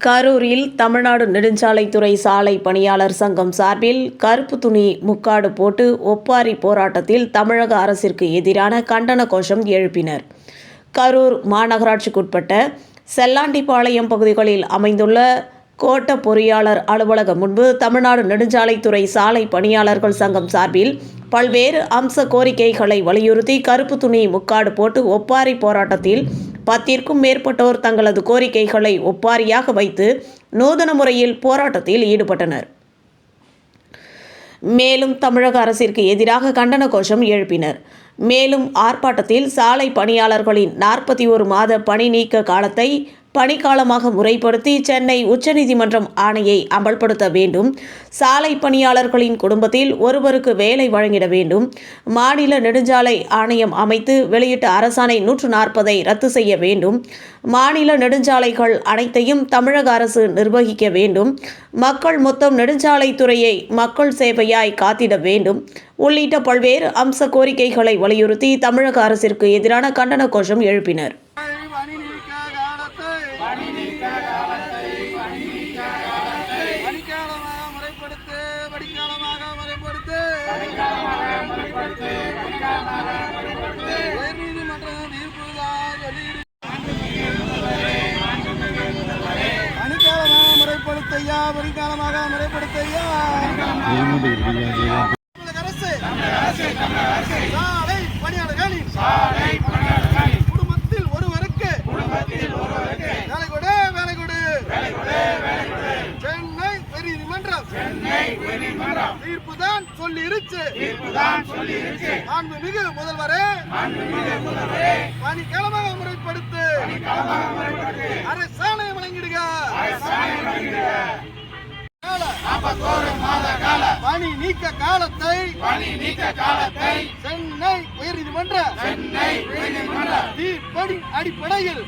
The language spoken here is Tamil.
கரூரில் தமிழ்நாடு நெடுஞ்சாலைத்துறை சாலை பணியாளர் சங்கம் சார்பில் கருப்பு துணி முக்காடு போட்டு ஒப்பாரி போராட்டத்தில் தமிழக அரசிற்கு எதிரான கண்டன கோஷம் எழுப்பினர். கரூர் மாநகராட்சிக்குட்பட்ட செல்லாண்டிப்பாளையம் பகுதிகளில் அமைந்துள்ள கோட்ட பொறியாளர் அலுவலகம் முன்பு தமிழ்நாடு நெடுஞ்சாலைத்துறை சாலை பணியாளர்கள் சங்கம் சார்பில் பல்வேறு அம்ச கோரிக்கைகளை வலியுறுத்தி கருப்பு துணி முக்காடு போட்டு ஒப்பாரி போராட்டத்தில் பத்திற்கும் மேற்பட்டோர் தங்களது கோரிக்கைகளை ஒப்பாரியாக வைத்து நூதன முறையில் போராட்டத்தில் ஈடுபட்டனர். மேலும் தமிழக அரசிற்கு எதிராக கண்டன கோஷம் எழுப்பினர். மேலும் ஆர்ப்பாட்டத்தில் சாலை பணியாளர்களின் நாற்பத்தி ஒரு மாத பணி நீக்க காலத்தை பணிக்காலமாக முறைப்படுத்தி சென்னை உச்சநீதிமன்றம் ஆணையை அமல்படுத்த வேண்டும். சாலை பணியாளர்களின் குடும்பத்தில் ஒருவருக்கு வேலை வழங்கிட வேண்டும். மாநில நெடுஞ்சாலை ஆணையம் அமைத்து வெளியிட்ட அரசாணை நூற்று நாற்பதை ரத்து செய்ய வேண்டும். மாநில நெடுஞ்சாலைகள் அனைத்தையும் தமிழக அரசு நிர்வகிக்க வேண்டும். மக்கள் மொத்தம் நெடுஞ்சாலைத்துறையை மக்கள் சேவையாய் காத்திட வேண்டும். உள்ளிட்ட பல்வேறு அம்ச கோரிக்கைகளை வலியுறுத்தி தமிழக அரசிற்கு எதிரான கண்டன கோஷம் எழுப்பினர். முறைப்படுத்தையா முறைப்படுத்த சாலை குடும்பத்தில் ஒருவருக்கு. வேலை கொடு வேலை கொடு சென்னை உயர்நீதிமன்றம் தீர்ப்புதான் சொல்லி இருச்சு மாண்புமிகு முதல்வரே. பணிக்கிழமாக முறைப்படுத்து. அரசாணை வழங்கிடுக. கால பணி நீக்க காலத்தை பணி நீக்க காலத்தை சென்னை உயர்நீதிமன்ற சென்னை உயர்நீதிமன்ற தீர்ப்படி அடிப்படையில்